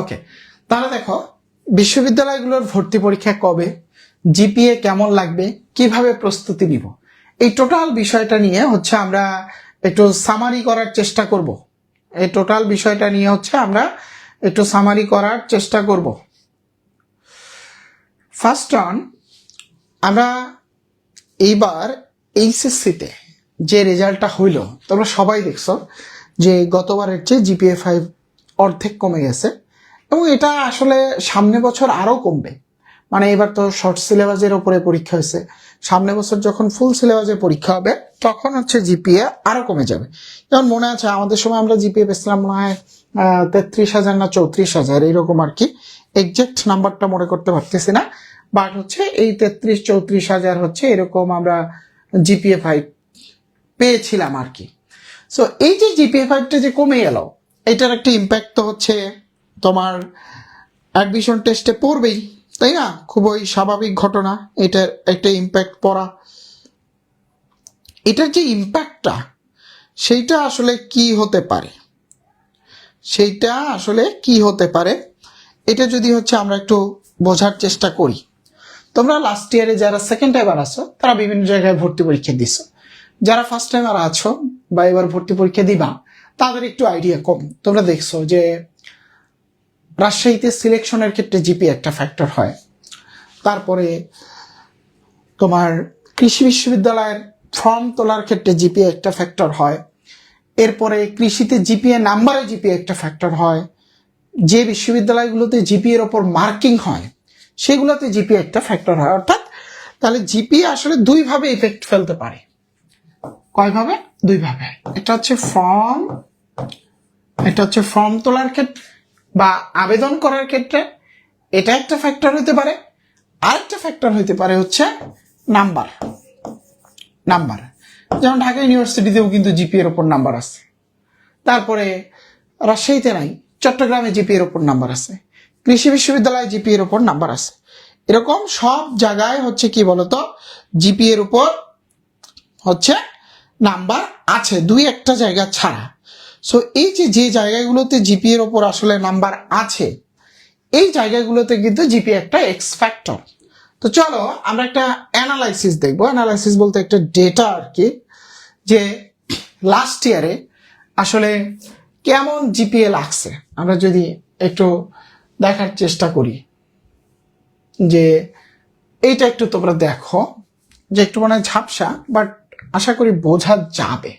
ওকে তাহলে দেখো, বিশ্ববিদ্যালয়গুলোর ভর্তি পরীক্ষা কবে জিপিএ কেমন লাগবে, কীভাবে প্রস্তুতি নিব? এই টোটাল বিষয়টা নিয়ে হচ্ছে আমরা একটু সামারি করার চেষ্টা করব। এই টোটাল বিষয়টা নিয়ে হচ্ছে আমরা একটু সামারি করার চেষ্টা করব। ফার্স্ট অন আমরা এইবার এইচএসসিতে যে রেজাল্টটা হইল, তোমরা সবাই দেখছ যে গতবারের চেয়ে জিপিএ ফাইভ অর্ধেক কমে গেছে। এবং এটা আসলে সামনে বছর আরও কমবে। মানে এবার তো শর্ট সিলেবাসের ওপরে পরীক্ষা হয়েছে। সামনে বছর যখন ফুল সিলেবাসের পরীক্ষা হবে, তখন হচ্ছে জিপিএ আরও কমে যাবে। যেমন মনে আছে, আমাদের সময় আমরা জিপিএ পেছিলাম মনে হয় তেত্রিশ হাজার না চৌত্রিশ হাজার এইরকম আর কি। এক্সাক্ট নাম্বারটা মনে করতে পারতেছি না। বাট হচ্ছে এই তেত্রিশ চৌত্রিশ হাজার হচ্ছে এরকম আমরা জিপিএ ফাইভ পেয়েছিলাম আর কি। সো এই যে জিপিএ ফাইভটা যে কমে গেল, এটার একটা ইম্প্যাক্ট তো হচ্ছে তোমার অ্যাডমিশন টেস্টে পড়বেই, তাই না? খুবই স্বাভাবিক ঘটনা এটার একটা ইম্প্যাক্ট পড়া। এটার যে ইম্প্যাক্টটা সেইটা আসলে কি হতে পারে? সেইটা আসলে কি হতে পারে? এটা যদি হচ্ছে আমরা একটু বোঝার চেষ্টা করি। তোমরা লাস্ট ইয়ারে যারা সেকেন্ড টাইমার আছো, তারা বিভিন্ন জায়গায় ভর্তি পরীক্ষা দিছো। যারা ফার্স্ট টাইমার আছো বা এবার ভর্তি পরীক্ষা দিবা, তাদের একটু আইডিয়া কম। তোমরা দেখছ যে রাজশাহীতে সিলেকশনের ক্ষেত্রে জিপি একটা ফ্যাক্টর হয়। তারপরে তোমার কৃষি বিশ্ববিদ্যালয়ের ফর্ম তোলার ক্ষেত্রে জিপি একটা ফ্যাক্টর হয়। এরপরে কৃষিতে জিপিএ নাম্বারে জিপি একটা ফ্যাক্টর হয়। যে বিশ্ববিদ্যালয়গুলোতে জিপি এর ওপর মার্কিং হয়, সেগুলোতে জিপি একটা ফ্যাক্টর হয়। অর্থাৎ তাহলে জিপি আসলে দুইভাবে ইফেক্ট ফেলতে পারে। কয়ভাবে? দুইভাবে। এটা হচ্ছে ফর্ম এটা হচ্ছে ফর্ম তোলার ক্ষেত্রে। বা আবেদন করার ক্ষেত্রে এটা একটা ফ্যাক্টর হতে পারে। আরেকটা ফ্যাক্টর হতে পারে হচ্ছে নাম্বার নাম্বার যেমন ঢাকা ইউনিভার্সিটিতেও কিন্তু জিপি এর ওপর নাম্বার আছে। তারপরে রাজশাহীতে নাই, চট্টগ্রামে জিপি এর ওপর নাম্বার আছে। কৃষি বিশ্ববিদ্যালয়ে জিপি এর ওপর নাম্বার আছে। এরকম সব জায়গায় হচ্ছে কি বলতো জিপি এর উপর হচ্ছে নাম্বার আছে। দুই একটা জায়গা ছাড়া। সো এই যে যে জায়গাগুলোতে জিপি এর ওপর আসলে নাম্বার আছে, এই জায়গাগুলোতে কিন্তু জিপি একটা এক্স ফ্যাক্টর তো চলো, আমরা একটা অ্যানালাইসিস দেখব। অ্যানালাইসিস বলতে একটা ডেটা আর কি, যে লাস্ট ইয়ারে আসলে কেমন জিপিএ লাগছে। আমরা যদি একটু দেখার চেষ্টা করি, যে এইটা একটু তোমরা দেখো, যে একটু মানে ঝাপসা বাট আশা করি বোঝা যাবে।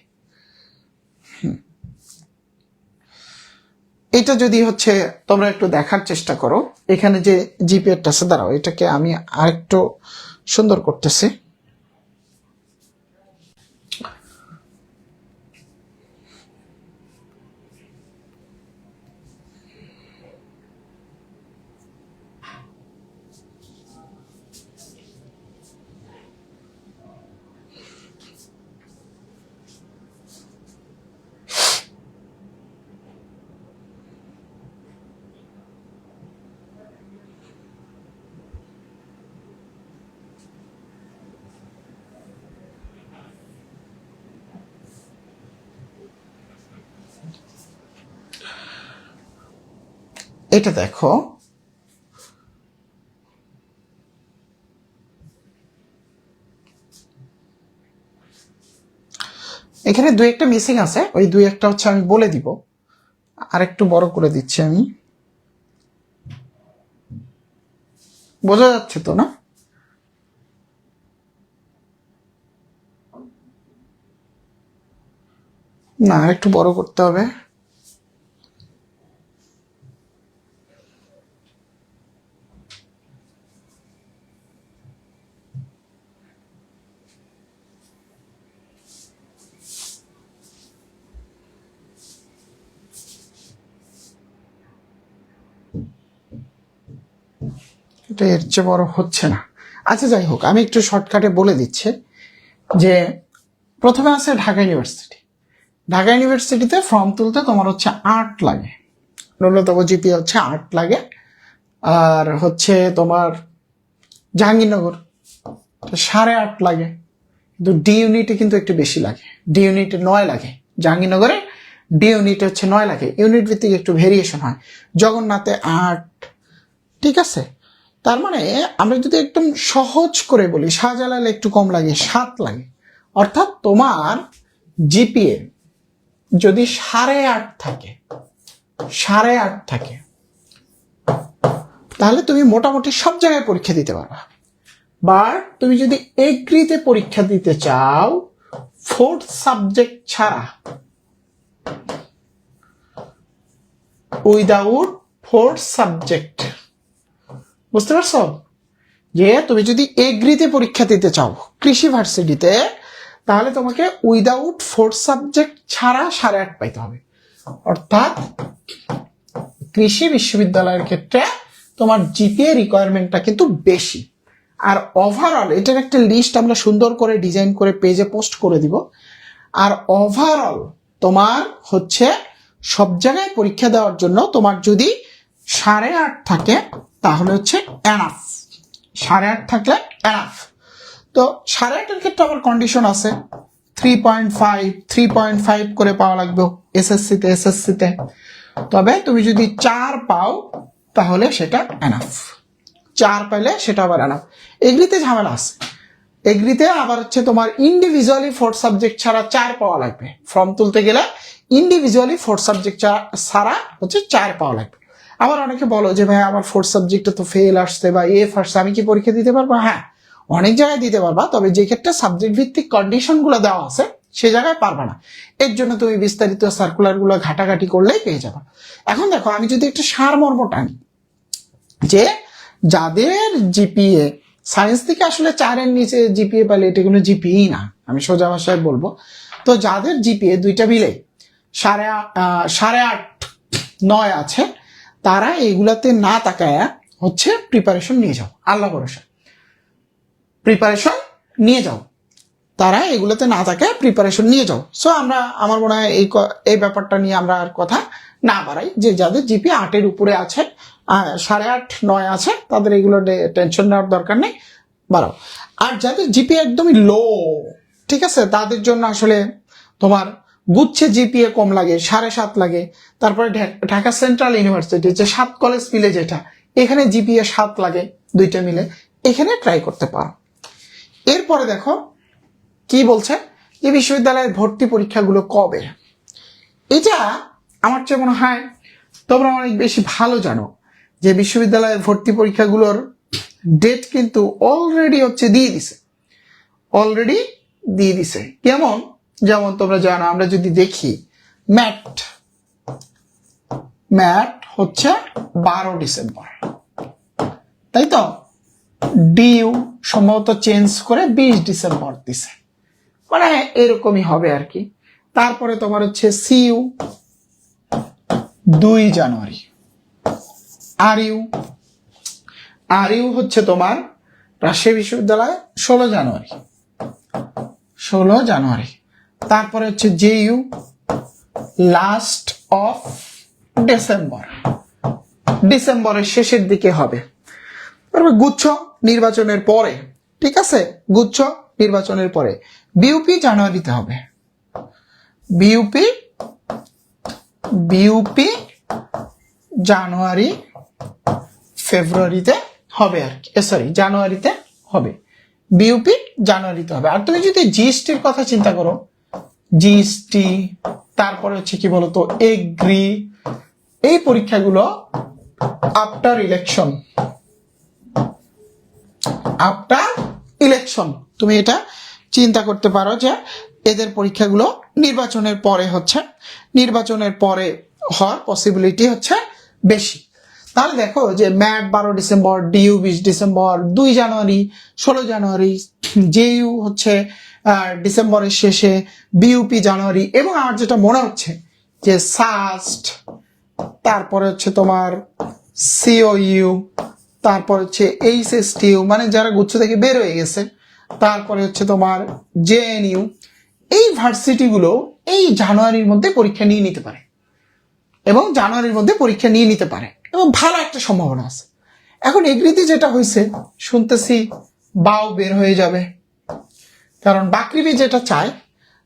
এটা যদি হচ্ছে তোমরা একটু দেখার চেষ্টা করো, এখানে যে জিপিএটা আছে, দাঁড়াও, এটাকে আমি আরেকটু সুন্দর করতেছি। এটা দেখো। এখানে দুই একটা মিসিং আছে, ওই দুই একটা হচ্ছে আমি বলে দিব। আর একটু বড় করে দিচ্ছি আমি। বোঝা যাচ্ছে তো না? না একটু বড় করতে হবে। এটা এর চেয়ে বড় হচ্ছে না। আচ্ছা যাই হোক, আমি একটু শর্টকাটে বলে দিচ্ছি যে প্রথমে আছে ঢাকা ইউনিভার্সিটি। ঢাকা ইউনিভার্সিটিতে ফর্ম তুলতে তোমার হচ্ছে আট লাগে। ন্যূনতম জিপি হচ্ছে আট লাগে। আর হচ্ছে তোমার জাহাঙ্গীরনগর সাড়ে আট লাগে। কিন্তু ডি ইউনিটে কিন্তু একটু বেশি লাগে। ডি ইউনিটে নয় লাগে। জাহাঙ্গীরনগরে ডি ইউনিট হচ্ছে নয় লাগে। ইউনিট ভিত্তিক একটু ভেরিয়েশন হয়। জগন্নাথে আট, ঠিক আছে? তার মানে আমরা যদি একদম সহজ করে বলি, শাহজালালে একটু কম লাগে, সাত লাগে। অর্থাৎ তোমার জিপিএ যদি সাড়ে আট থাকে, সাড়ে আট থাকে, তাহলে তুমি মোটামুটি সব জায়গায় পরীক্ষা দিতে পারবা। বাট তুমি যদি এগ্রিতে পরীক্ষা দিতে চাও, ফোর্থ সাবজেক্ট ছাড়া, উইদাউট ফোর্থ সাবজেক্ট বুঝতে পারছ? যে তুমি যদি এগ্রিতে পরীক্ষা দিতে চাও, কৃষি ভার্সিটিতে, তাহলে তোমাকে উইদাউট ফোর্থ সাবজেক্ট ছাড়া সাড়ে আট পাইতে হবে। অর্থাৎ কৃষি বিশ্ববিদ্যালয়ের ক্ষেত্রে তোমার জিপিএ রিকোয়ারমেন্টটা কিন্তু বেশি। আর ওভারঅল এটার একটা লিস্ট আমরা সুন্দর করে ডিজাইন করে পেজে পোস্ট করে দিব। আর ওভারঅল তোমার হচ্ছে সব জায়গায় পরীক্ষা দেওয়ার জন্য তোমার যদি সাড়ে আট থাকে তাহলে হচ্ছে এনাফ সাড়ে আট থাকলে এনাফ তো সাড়ে আটের ক্ষেত্রে আবার কন্ডিশন আছে। Three point five three point five করে পাওয়া লাগবে এসএসসিতে এসএসসিতে তবে তুমি যদি চার পাও, তাহলে সেটা এনাফ চার পাইলে সেটা আবার এনাফ এগ্রিতে ঝামেলা আছে। এগ্রিতে আবার হচ্ছে তোমার ইন্ডিভিজুয়ালি ফোর্থ সাবজেক্ট ছাড়া চার পাওয়া লাগবে। ফর্ম তুলতে গেলে ইন্ডিভিজুয়ালি ফোর্থ সাবজেক্ট ছাড়া হচ্ছে চার পাওয়া লাগবে। আবার অনেকে বলো যে, ভাই, আমার ফোর্থ সাবজেক্টে তো ফেল আসছে বা এফ আসছে আমি কি পরীক্ষা দিতে পারব? হ্যাঁ অনেক জায়গায় দিতে পারবা, তবে যে ক্ষেত্রে সাবজেক্ট ভিত্তিক কন্ডিশনগুলো দেওয়া আছে, সে জায়গায় পারবা না। এর জন্য তুমি বিস্তারিত সার্কুলারগুলো ঘাটাঘাটি করলেই পেয়ে যাবা। এখন দেখো, আমি যদি একটা সারমর্ম টানি, যে যাদের জিপিএ সায়েন্স থেকে আসলে চারের নিচে জিপিএ পেলে এটা কোনো জিপিএই না, আমি সোজা ভাষায় বলব। তো যাদের জিপিএ দুইটা মিলে, সাড়ে সাড়ে আট, নয় আছে তারা এগুলাতে না তাকায়া হচ্ছে প্রিপারেশন নিয়ে যাও আল্লাহ ভরসা। প্রিপারেশন নিয়ে যাও। তারা এগুলোতে না থাকে প্রিপারেশন নিয়ে যাও। সো আমরা, আমার মনে হয় এই এই ব্যাপারটা নিয়ে আমরা আর কথা না বাড়াই। যে যাদের জিপি আটের উপরে আছে সাড়ে আট, নয় আছে, তাদের এগুলো টেনশন নেওয়ার দরকার নেই। বাড়াও। আর যাদের জিপি একদমই লো ঠিক আছে? তাদের জন্য আসলে তোমার গুচ্ছে জিপিএ কম লাগে, সাড়ে সাত লাগে। তারপরে ঢাকা সেন্ট্রাল ইউনিভার্সিটি যে সাত কলেজ মিলে যেটা, এখানে জিপিএ সাত লাগে, দুইটা মিলে। এখানে ট্রাই করতে পারো। এরপরে দেখো, কি বলছে? যে বিশ্ববিদ্যালয়ের ভর্তি পরীক্ষাগুলো কবে? এটা আমার চেয়ে মনে হয় তোমরা অনেক বেশি ভালো জানো যে বিশ্ববিদ্যালয়ের ভর্তি পরীক্ষাগুলোর ডেট কিন্তু অলরেডি হচ্ছে দিয়ে দিছে। অলরেডি দিয়ে দিছে। কেমন? যেমন তোমরা জানো, আমরা যদি দেখি, ম্যাট ম্যাট হচ্ছে বারো ডিসেম্বর। তাই তো? ডিউ সম্ভবত চেঞ্জ করে বিশ ডিসেম্বর দিছে। মানে এরকমই হবে আর কি। তারপরে তোমার হচ্ছে সিইউ দুই জানুয়ারি। আর ইউ আর ইউ হচ্ছে তোমার রাজশাহী বিশ্ববিদ্যালয় ষোলো জানুয়ারি। ষোলো জানুয়ারি। তারপরে হচ্ছে J U last of December ডিসেম্বরের শেষের দিকে হবে। গুচ্ছ নির্বাচনের পরে, ঠিক আছে? গুচ্ছ নির্বাচনের পরে। বিউপি জানুয়ারিতে হবে। বিউপি বিউপি জানুয়ারি, ফেব্রুয়ারিতে হবে আর কি। সরি জানুয়ারিতে হবে। বিউপি জানুয়ারিতে হবে। আর তুমি যদি জিএসটির কথা চিন্তা করো জিএসটি, তারপরে হচ্ছে কি বলতো, এগ্রি, এই পরীক্ষাগুলো আফটার ইলেকশন আফটার ইলেকশন তুমি এটা চিন্তা করতে পারো যে এদের পরীক্ষাগুলো নির্বাচনের পরে হচ্ছে, নির্বাচনের পরে হওয়ার পসিবিলিটি হচ্ছে বেশি। তাহলে দেখো যে ম্যাট বারো ডিসেম্বর ডিইউ বিশ ডিসেম্বর, দুই জানুয়ারি, ষোলো জানুয়ারি জেইউ হচ্ছে ডিসেম্বরের শেষে বিউপি জানুয়ারি, এবং আমার যেটা মনে হচ্ছে যে সাস্ট তারপরে হচ্ছে তোমার সিওইউ তারপর হচ্ছে এইচএসটিউ মানে যারা গুচ্ছ থেকে বের হয়ে গেছে, তারপরে হচ্ছে তোমার জেএনইউ এই ভার্সিটিগুলো এই জানুয়ারির মধ্যে পরীক্ষা নিয়ে নিতে পারে। এবং জানুয়ারির মধ্যে পরীক্ষা নিয়ে নিতে পারে। এবং ভালো একটা সম্ভাবনা আছে। এখন এগ্রিতে যেটা হয়েছে, শুনতেছি বাও বের হয়ে যাবে। কারণ বাকরিবি যেটা চায়,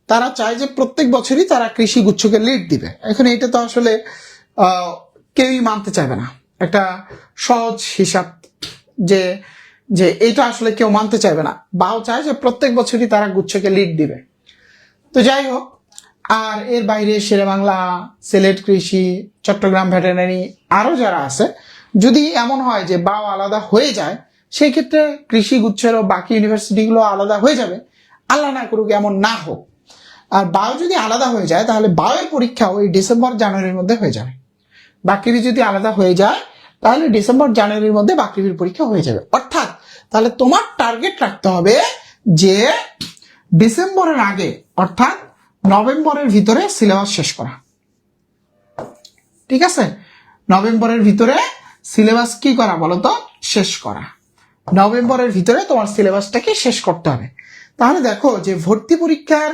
তারা চায় যে প্রত্যেক বছরই তারা কৃষি গুচ্ছকে লিড দিবে। এখন এটা তো আসলে কেউই মানতে চাইবে না। একটা সহজ হিসাব যে যে এটা আসলে কেউ মানতে চাইবে না। বাও চায় যে প্রত্যেক বছরই তারা গুচ্ছকে লিড দিবে। তো যাই হোক, আর এর বাইরে শেরেবাংলা, সিলেট কৃষি, চট্টগ্রাম ভেটেরিনারি আরও যারা আছে, যদি এমন হয় যে বাও আলাদা হয়ে যায়, সেই ক্ষেত্রে কৃষি গুচ্ছেরও বাকি ইউনিভার্সিটিগুলো আলাদা হয়ে যাবে। আল্লাহ না করুক, এমন না হোক। আর বাও যদি আলাদা হয়ে যায়, তাহলে বাওয়ের পরীক্ষা ওই ডিসেম্বর, জানুয়ারির মধ্যে হয়ে যাবে। বাকৃবি যদি আলাদা হয়ে যায়, তাহলে ডিসেম্বর, জানুয়ারির মধ্যে বাকৃবির পরীক্ষা হয়ে যাবে। অর্থাৎ, তাহলে তোমার টার্গেট রাখতে হবে যে ডিসেম্বরের আগে, অর্থাৎ নভেম্বরের ভিতরে সিলেবাস শেষ করা। ঠিক আছে? নভেম্বরের ভিতরে সিলেবাস কি করা বলতো? শেষ করা। নভেম্বরের ভিতরে তোমার সিলেবাসটাকে শেষ করতে হবে। তাহলে দেখো যে ভর্তি পরীক্ষার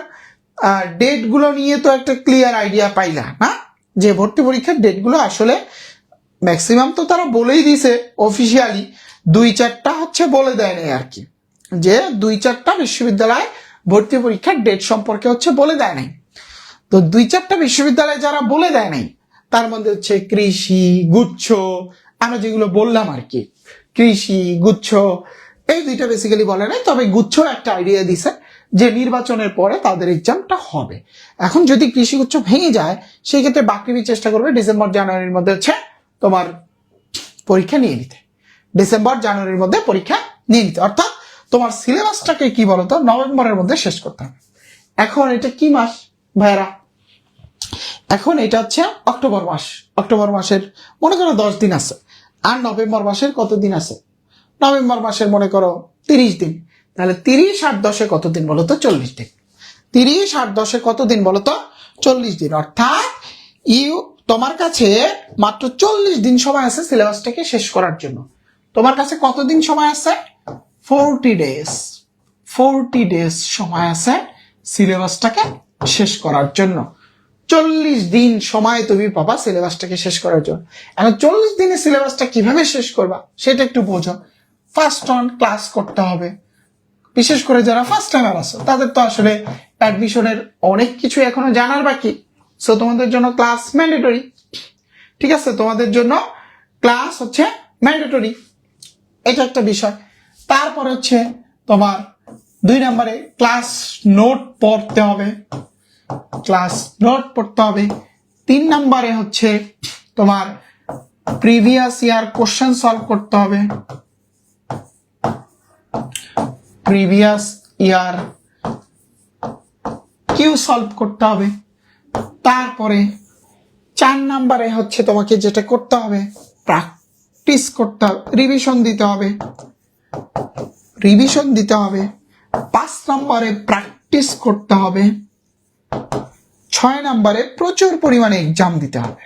ডেটগুলো নিয়ে তো একটা ক্লিয়ার আইডিয়া পাইলা না? যে ভর্তি পরীক্ষার ডেটগুলো আসলে ম্যাক্সিমাম তো তারা বলেই দিছে অফিসিয়ালি দুই চারটা হচ্ছে বলে দেয় নাই আর কি। যে দুই চারটা বিশ্ববিদ্যালয় ভর্তি পরীক্ষার ডেট সম্পর্কে হচ্ছে বলে দেয় নাই। তো দুই চারটা বিশ্ববিদ্যালয় যারা বলে দেয় নাই, তার মধ্যে হচ্ছে কৃষি, গুচ্ছ, আমরা যেগুলো বললাম আর কি। কৃষি, গুচ্ছ এই দুইটা বেসিক্যালি বলে নাই, তবে গুচ্ছ একটা আইডিয়া দিছে যে নির্বাচনের পরে তাদের এক্সামটা হবে। এখন যদি কৃষি গুচ্ছ ভেঙে যায়, সেই ক্ষেত্রে বাকৃবি চেষ্টা করবে ডিসেম্বর জানুয়ারির মধ্যে হচ্ছে তোমার পরীক্ষা নিয়ে নিতে। ডিসেম্বর জানুয়ারির মধ্যে পরীক্ষা নিয়ে নিতে। অর্থাৎ তোমার সিলেবাসটাকে কি বলতো নভেম্বরের মধ্যে শেষ করতে হবে। এখন এটা কি মাস ভাইরা এখন এটা হচ্ছে অক্টোবর মাস। অক্টোবর মাসের, মনে করো দশ দিন আছে। আর নভেম্বর মাসের কত দিন আছে? নভেম্বর মাসের, মনে করো, তিরিশ দিন। তাহলে তিরিশ আট দশে কত দিন বলো তো? চল্লিশ দিন। তিরিশ আট দশে কত দিন বলো তো? চল্লিশ দিন। অর্থাৎ ইউ, তোমার কাছে মাত্র চল্লিশ দিন সময় আছে সিলেবাসটাকে শেষ করার জন্য। তোমার কাছে কতদিন সময় আছে? ফোরটি ডেজ ফোরটি ডেজ সময় আছে সিলেবাসটাকে শেষ করার জন্য। চল্লিশ দিন সময় তুমি পাবা সিলেবাসটাকে শেষ করার জন্য। এখন চল্লিশ দিনে সিলেবাসটা কীভাবে শেষ করবা? সেটা একটু বোঝো। ফার্স্ট অন ক্লাস করতে হবে। বিশেষ করে যারা ফার্স্ট টাইমার আছো, তাদের তো আসলে অ্যাডমিশনের অনেক কিছু এখনও জানার বাকি। সো তোমাদের জন্য ক্লাস ম্যান্ডেটরি ঠিক আছে? তোমাদের জন্য ক্লাস হচ্ছে ম্যান্ডেটরি এটা একটা বিষয়। তারপর হচ্ছে তোমার দুই নম্বরে ক্লাস নোট পড়তে হবে। ক্লাস নোট পড়তে হবে। তিন নম্বরে হচ্ছে তোমার প্রিভিয়াস ইয়ার কোশ্চেন সলভ করতে হবে। প্রিভিয়াস ইয়ার কিউ সলভ করতে হবে। তারপরে চার নাম্বারে হচ্ছে তোমাকে যেটা করতে হবে প্র্যাকটিস করতে হবে রিভিশন দিতে হবে। রিভিশন দিতে হবে, পাঁচ নম্বরে প্র্যাকটিস করতে হবে, ছয় নম্বরে প্রচুর পরিমাণে এক্সাম দিতে হবে।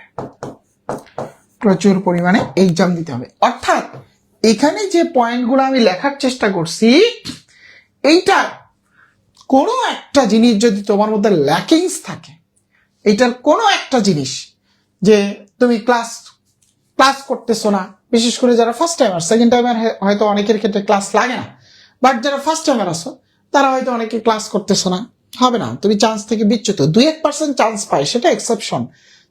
প্রচুর পরিমাণে এক্সাম দিতে হবে। অর্থাৎ এখানে যে পয়েন্টগুলো আমি লেখার চেষ্টা করছি এইটা কোনো একটা জিনিস যদি তোমার মধ্যে ল্যাকিংস থাকে, এইটার কোনো একটা জিনিস যে তুমি ক্লাস ক্লাস করতেছো না, বিশেষ করে যারা ফার্স্ট টাইমার সেকেন্ড টাইমার হয়তো অনেকের ক্ষেত্রে ক্লাস লাগে না বাট যারা ফার্স্ট টাইমার আসো তারা হয়তো অনেকে ক্লাস করতেছো না, হবে না, তুমি চান্স থেকে বিচ্যুত। দুই এক পার্সেন্ট চান্স পাই সেটা এক্সেপশন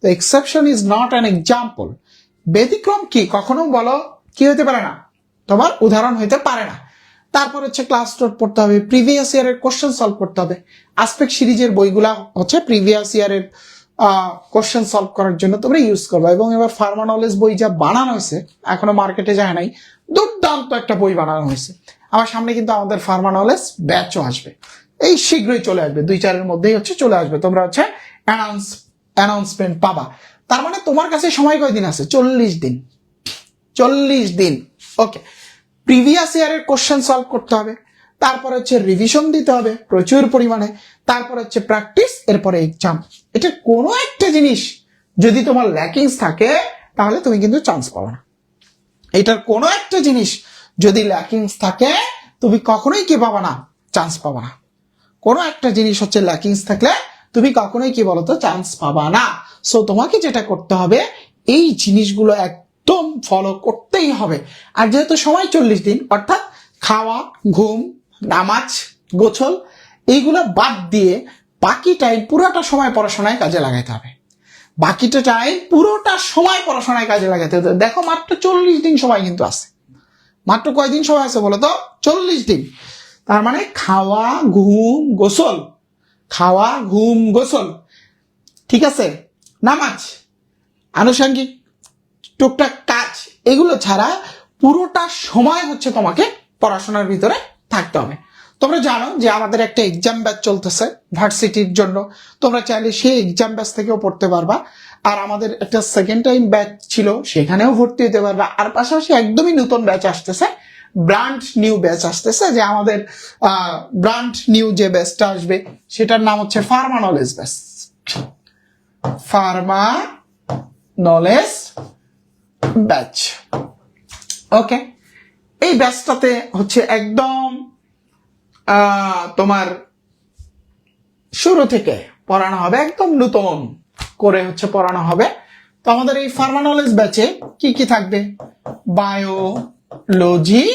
তো exception is not an example ব্যতিক্রম কি, কখনো বলো, কি হতে পারে না? তোমার উদাহরণ হইতে পারে না। তারপর হচ্ছে ক্লাস নোট পড়তে হবে প্রিভিয়াস ইয়ারের কোশ্চেন সলভ করতে হবে। আসপেক্ট সিরিজের বইগুলা হচ্ছে প্রিভিয়াস ইয়ারের কোশ্চেন সলভ করার জন্য তোমরা ইউজ করবে। এবং এবার ফার্মা নলেজ বই যা বানানো হয়েছে, এখনও মার্কেটে যায় নাই, দুর্দান্ত একটা বই বানানো হয়েছে। আমার সামনে কিন্তু আমাদের ফার্মা নলেজ ব্যাচও আসবে। এই শীঘ্রই চলে আসবে, দুই চারের মধ্যেই হচ্ছে চলে আসবে। তোমরা হচ্ছে অ্যানাউন্স অ্যানাউন্সমেন্ট পাবা। তার মানে তোমার কাছে সময় কয়দিন আছে? চল্লিশ দিন। চল্লিশ দিন। ওকে প্রিভিয়াস ইয়ারের কোশ্চেন সলভ করতে হবে। তারপর হচ্ছে রিভিশন দিতে হবে প্রচুর পরিমাণে। তারপর হচ্ছে প্র্যাকটিস এরপরে এক্সাম এটা কোনো একটা জিনিস, যদি তোমার ল্যাকিংস থাকে, তাহলে তুমি কিন্তু চান্স পাবে না। এটার কোনো একটা জিনিস, যদি ল্যাকিংস থাকে, তুমি কখনোই কি পাবা না চান্স পাবা না। কোনো একটা জিনিস হচ্ছে ল্যাকিংস থাকলে, তুমি কখনোই কি বলতো চান্স পাবা না। সো তোমাকে যেটা করতে হবে, এই জিনিসগুলো একদম ফলো করতেই হবে। আর যেহেতু সময় চল্লিশ দিন, অর্থাৎ খাওয়া, ঘুম, নামাজ, গোছল, এইগুলো বাদ দিয়ে বাকি টাইম পুরোটা সময় পড়াশোনায় কাজে লাগাইতে হবে। বাকিটা টাইম পুরোটা সময় পড়াশোনায় কাজে লাগাইতে হবে। দেখো মাত্র চল্লিশ দিন সময় কিন্তু আছে। মাত্র কয়দিন সময় আছে বলো তো? চল্লিশ দিন। তার মানে খাওয়া, ঘুম, গোসল। খাওয়া, ঘুম, গোসল। ঠিক আছে? নামাজ। আনুষঙ্গিক টুকটাক কাজ, এগুলো ছাড়া পুরোটা সময় হচ্ছে তোমাকে পড়াশোনার ভিতরে থাকতে হবে। তোমরা জানো যে আমাদের একটা এক্সাম ব্যাচ চলতেছে ভার্সিটির জন্য। তোমরা চাইলে সেই এক্সাম ব্যাচ থেকেও পড়তে পারবা। আর আমাদের একটা সেকেন্ড টাইম ব্যাচ ছিল, সেখানেও ভর্তি হতে পারবা। আর পাশাপাশি একদমই নতুন ব্যাচ আসতেছে ব্রান্ড নিউ ব্যাচ আসতেছে যে আমাদের ব্রান্ড নিউ যে ব্যাচটা আসবে, সেটার নাম হচ্ছে pharma knowledge batch pharma knowledge batch. Okay? এই ব্যাচটাতে হচ্ছে একদম তোমার শুরু থেকে পড়ানো হবে, একদম নতুন করে হচ্ছে পড়ানো হবে। তো আমাদের এই ফার্মা নলেজ ব্যাচে কি কি থাকবে? বায়োলজি,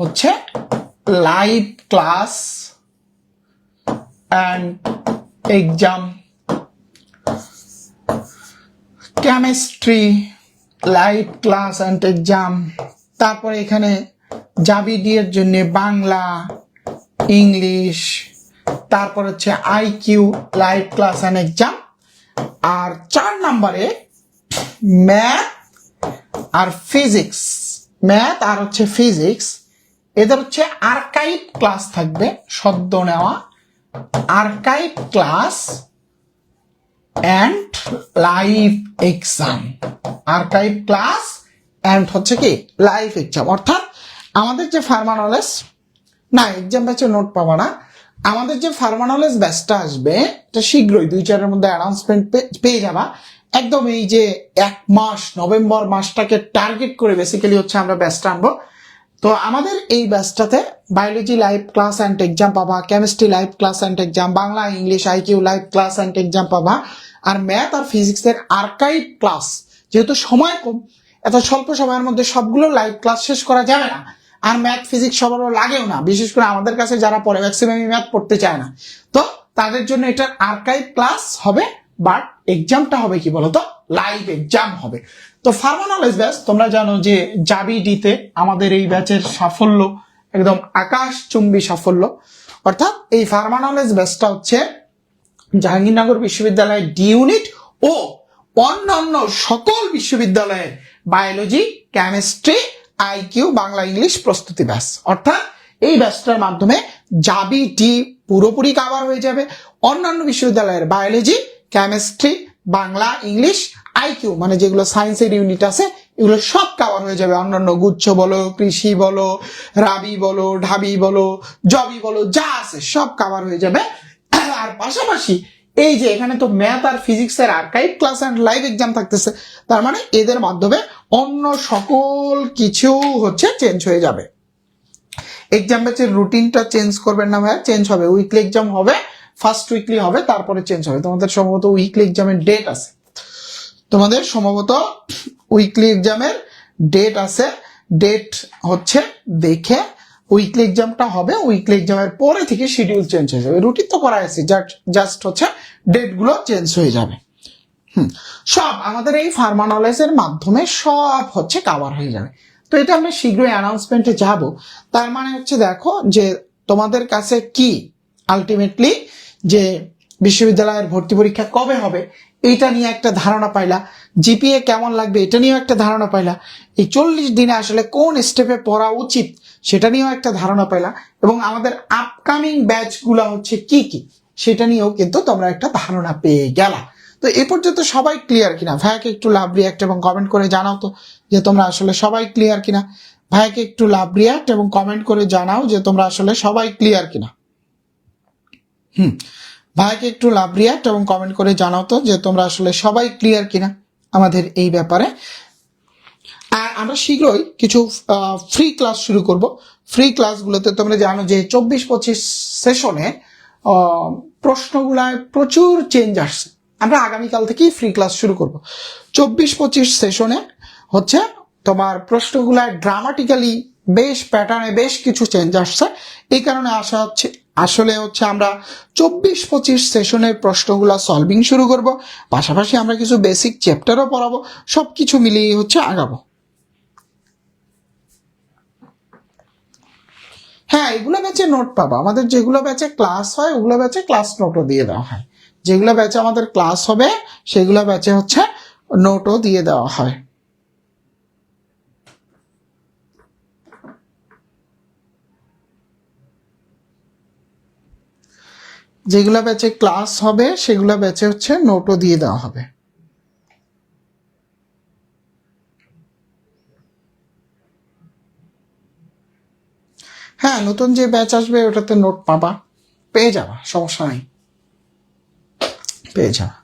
হচ্ছে live class, and exam, chemistry live class and exam তারপরে এখানে জাবিডি এর জন্য বাংলা, ইংলিশ, তারপর হচ্ছে IQ live class and exam আর চার নম্বরে ম্যাথ আর ফিজিক্স ম্যাথ আর হচ্ছে ফিজিক্স এদের হচ্ছে আর্কাইভ ক্লাস থাকবে, সদ্য নেওয়া। Archive class and live exam archive class and হচ্ছে কি? লাইভ এক্সাম অর্থাৎ আমাদের যে ফার্মা নলেজ না এক্সাম ব্যাচে নোট পাবো না। আমাদের যে ফার্মা নলেজ ব্যাচটা আসবে, এটা শীঘ্রই দুই চারের মধ্যে অ্যানাউন্সমেন্ট পেয়ে যাবা। একদম এই যে এক মাস, নভেম্বর মাসটাকে টার্গেট করে বেসিক্যালি হচ্ছে আমরা ব্যাচটা আনব। তো আমাদের এই ব্যাচটাতে biology live class and exam পাবা chemistry live class and exam Bangla English IQ live class and exam পাবা, আর ম্যাথ আর ফিজিক্সের আর্কাইভ ক্লাস যেহেতু সময় কম, এত স্বল্প সময়ের মধ্যে সবগুলো লাইভ ক্লাস শেষ করা যাবে না। আর ম্যাথ ফিজিক্স সবারও লাগেও না, বিশেষ করে আমাদের কাছে যারা পড়ে ম্যাক্সিমামই ম্যাথ পড়তে চায় না। তো তাদের জন্য এটার আর্কাইভ ক্লাস হবে বাট এক্সামটা হবে কি বলতো? লাইভ এক্সাম হবে। তো ফার্মা নলেজ ব্যাচ তোমরা জানো যে জাবি ডিতে আমাদের এই ব্যাচের সাফল্য, একদম আকাশ চুম্বী সাফল্য। অর্থাৎ এই ফার্মা নলেজ ব্যাচটা হচ্ছে জাহাঙ্গীরনগর বিশ্ববিদ্যালয়ের ডি ইউনিট ও অন্যান্য সকল বিশ্ববিদ্যালয়ের biology chemistry IQ Bangla English প্রস্তুতি ব্যাচ অর্থাৎ এই ব্যাচটার মাধ্যমে জাবি ডি পুরোপুরি কাভার হয়ে যাবে। অন্যান্য বিশ্ববিদ্যালয়ের biology chemistry Bangla English IQ মানে যেগুলো সায়েন্সের ইউনিট আছে, এগুলো সব কাভার হয়ে যাবে। অন্যান্য গুচ্ছ বলো, কৃষি বলো, রাবি বলো, ঢাবি বলো, জবি বলো, যা আছে সব কাভার হয়ে যাবে। আর পাশাপাশি এই যে এখানে তো ম্যাথ আর ফিজিক্সের archive class and live exam থাকতেছে, তার মানে এদের মাধ্যমে অন্য সকল কিছু হচ্ছে চেঞ্জ হয়ে যাবে। এক্সাম ব্যাচের রুটিনটা চেঞ্জ করবেন না ভাইয়া চেঞ্জ হবে। উইকলি এক্সাম হবে ফার্স্ট উইকলি হবে, তারপরে চেঞ্জ হবে। তোমাদের সম্ভবত উইকলি এক্সামের ডেট আছে। তোমাদের সম্ভবত উইকলি এক্সামের ডেট আছে। ডেট হচ্ছে দেখে উইকলি এক্সামটা হবে উইকলি এক্সামের পরে থেকে শিডিউল চেঞ্জ হয়ে যাবে। রুটিন তো করা আছে জাস্ট হচ্ছে ডেটগুলো চেঞ্জ হয়ে যাবে। হুম, সব আমাদের এই ফার্মা নলেজের মাধ্যমে সব হচ্ছে কাভার হয়ে যাবে। তো এটা আমরা শীঘ্রই অ্যানাউন্সমেন্টে যাব। তার মানে হচ্ছে দেখো যে তোমাদের কাছে কি আলটিমেটলি যে বিশ্ববিদ্যালয়ের ভর্তি পরীক্ষা কবে হবে? এইটা নিয়ে একটা ধারণা পাইলা। জিপিএ কেমন লাগবে এটা নিয়েও একটা ধারণা পাইলা। এই চল্লিশ দিনে আসলে কোন স্টেপে পড়া উচিত সেটা নিয়েও একটা ধারণা পাইলা এবং আমাদের আপকামিং ব্যাচগুলো হচ্ছে কি কি সেটা নিয়েও কিন্তু তোমরা একটা ধারণা পেয়ে গেলা। তো এ পর্যন্ত সবাই ক্লিয়ার কিনা? ভাইয়াকে একটু লাভ রিয়াক্ট এবং কমেন্ট করে জানাও তো যে তোমরা আসলে সবাই ক্লিয়ার কিনা। ভাইয়াকে একটু লাভ রিয়াক্ট এবং কমেন্ট করে জানাও যে তোমরা আসলে সবাই ক্লিয়ার কিনা। হুম। ভাইকে একটু লাভ রিয়াক্ট এবং কমেন্ট করে জানাও তো যে তোমরা আসলে সবাই ক্লিয়ার কিনা আমাদের এই ব্যাপারে। আর আমরা শীঘ্রই কিছু ফ্রি ক্লাস শুরু করব। ফ্রি ক্লাসগুলোতে তোমরা জানো যে চব্বিশ পঁচিশ সেশনে প্রশ্নগুলায় প্রচুর চেঞ্জ আসছে। আমরা আগামীকাল থেকেই ফ্রি ক্লাস শুরু করব। চব্বিশ পঁচিশ সেশনে হচ্ছে তোমার প্রশ্নগুলায় ড্রামাটিক্যালি বেশ প্যাটার্নে বেশ কিছু চেঞ্জ আসছে। এই কারণে আশা হচ্ছে আসলে হচ্ছে আমরা চব্বিশ পঁচিশ সেশনের প্রশ্নগুলো সলভিং শুরু করব। পাশাপাশি আমরা কিছু বেসিক চ্যাপ্টারও পড়াবো। সব কিছু মিলিয়ে হচ্ছে আগাবো। হ্যাঁ এগুলো ব্যাচে নোট পাবো। আমাদের যেগুলো ব্যাচে ক্লাস হয়, ওগুলো ব্যাচে ক্লাস নোটও দিয়ে দেওয়া হয়। যেগুলো ব্যাচে আমাদের ক্লাস হবে, সেগুলো ব্যাচে হচ্ছে নোটও দিয়ে দেওয়া হয়। যেগুলো ব্যাচে ক্লাস হবে, সেগুলো ব্যাচে হচ্ছে নোটও দিয়ে দেওয়া হবে। হ্যাঁ নতুন যে ব্যাচ আসবে, ওটাতে নোট পাবা। পেয়ে যাবা, সমস্যা নেই। পেয়ে যাবা।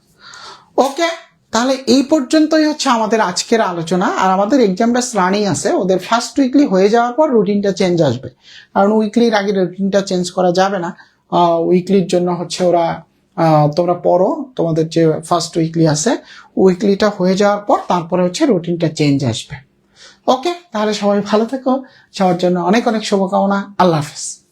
ওকে, তাহলে এই পর্যন্তই হচ্ছে আমাদের আজকের আলোচনা। আর আমাদের এক্সামটা রানিং আছে, ওদের ফার্স্ট উইকলি হয়ে যাওয়ার পর রুটিনটা চেঞ্জ আসবে। কারণ উইকলির আগে রুটিনটা চেঞ্জ করা যাবে না। উইকলির জন্য হচ্ছে ওরা তোমরা পড়ো, তোমাদের যে ফার্স্ট উইকলি আছে উইকলিটা হয়ে যাওয়ার পর তারপরে হচ্ছে রুটিনটা চেঞ্জ আসবে। ওকে তাহলে সবাই ভালো থেকো। সবার জন্য অনেক অনেক শুভকামনা। আল্লাহ হাফেজ।